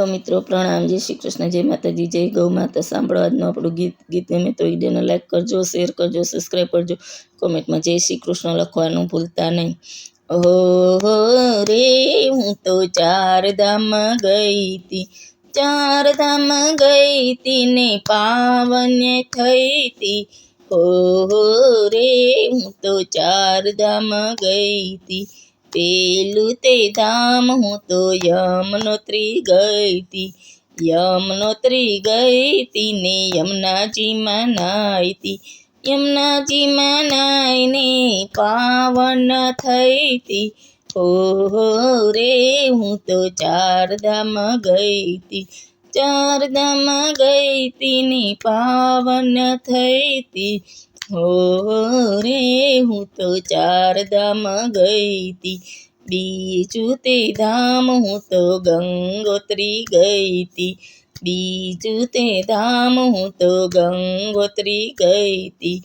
Hello મિત્રો, પ્રણામ. જય શ્રી કૃષ્ણ. જય માતાજી. જય ગૌ માતા. સાંભળો આજનું આપણું ગીત. ગીત ગમે તો વિડીયોને લાઈક કરજો શેર કરજો સબસ્ક્રાઈબ કરજો. કોમેન્ટમાં જય શ્રી કૃષ્ણ લખવાનું ભૂલતા નહીં. હો, રે, હું તો ચાર ધામ ગઈ હતી. ચાર ધામ ગઈ હતી ને પાવન્ય થઈ તી હો રે, હું તો ચાર ધામ ગઈ તી પેલું તે ધામ, હું તો યમનોત્રી ગઈ તી યમનોત્રી ગઈ તી ને યમુનાજીમાં નાઈ તી યમુનાજીમાં નાઈને પાવન થઈ હો રે, હું તો ચારધામ ગઈ તી ચાર ગઈ તી ને પાવન થઈ તી હો રે હું તો ચાર ધામ ગઈ હતી બીજું તે ધામ હું તો ગંગોત્રી ગઈ હતી બીજું તે ધામ હું તો ગંગોત્રી ગઈ હતી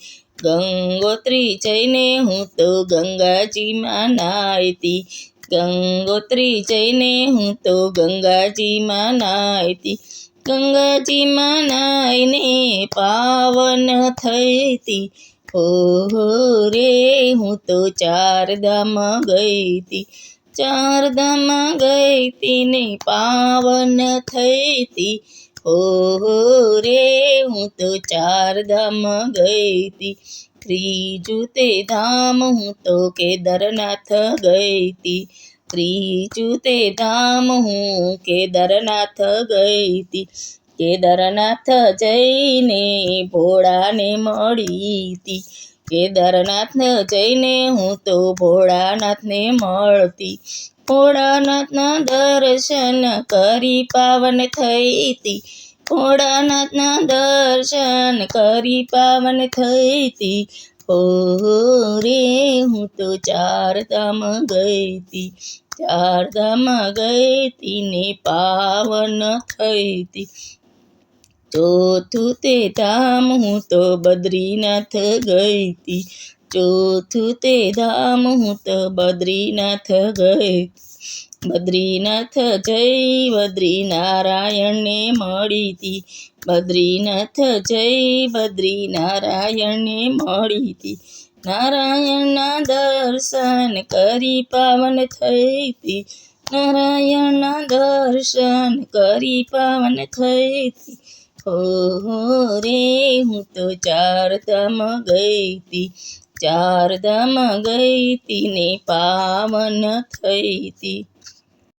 ગંગોત્રી જઈને હું તો ગંગાજીમાં નાયતી ગંગોત્રી જઈને હું તો ગંગાજીમાં નાઈ તી મનાઈને પાવન થઈતી. ઓહો રે, હું તો ચાર ધામ ગઈ તી ચાર ધામ ગઈ ને પાવન થઈતી. ઓહો રે, હું તો ચાર ધામ ગઈ તી ત્રીજું તે ધામ હું તો કેદારનાથ ગઈ તી ધામ હું કેદારનાથ ગઈ હતી કેદારનાથ જઈને ભોળાને મળી હતી કેદારનાથને જઈને હું તો ભોળાનાથને મળતી. ભોળાનાથના દર્શન કરી પાવન થઈ હતી ભોળાનાથના દર્શન કરી પાવન થઈ તી ઓહો રે હું તો ચાર ધામ ગઈ તી ચાર ધામ ગઈ તી ને પાવન થઈ તી ચોથું તે ધામ હું તો બદ્રીનાથ ગઈ તી ચોથું તે ધામ હું તો બદ્રીનાથ ગઈ બદ્રીનાથ જય, બદ્રીનારાયણને મળી તી બદ્રીનાથ જય, બદ્રીનારાયણને મળી તી નારાયણના દર્શન કરી પાવન થઈતી. નારાયણના દર્શન કરી પાવન થઈતી. હો રે, હું તો ચાર ધામ ગઈતી. ચાર ધામ ગઈતી ને પાવન થઈ તી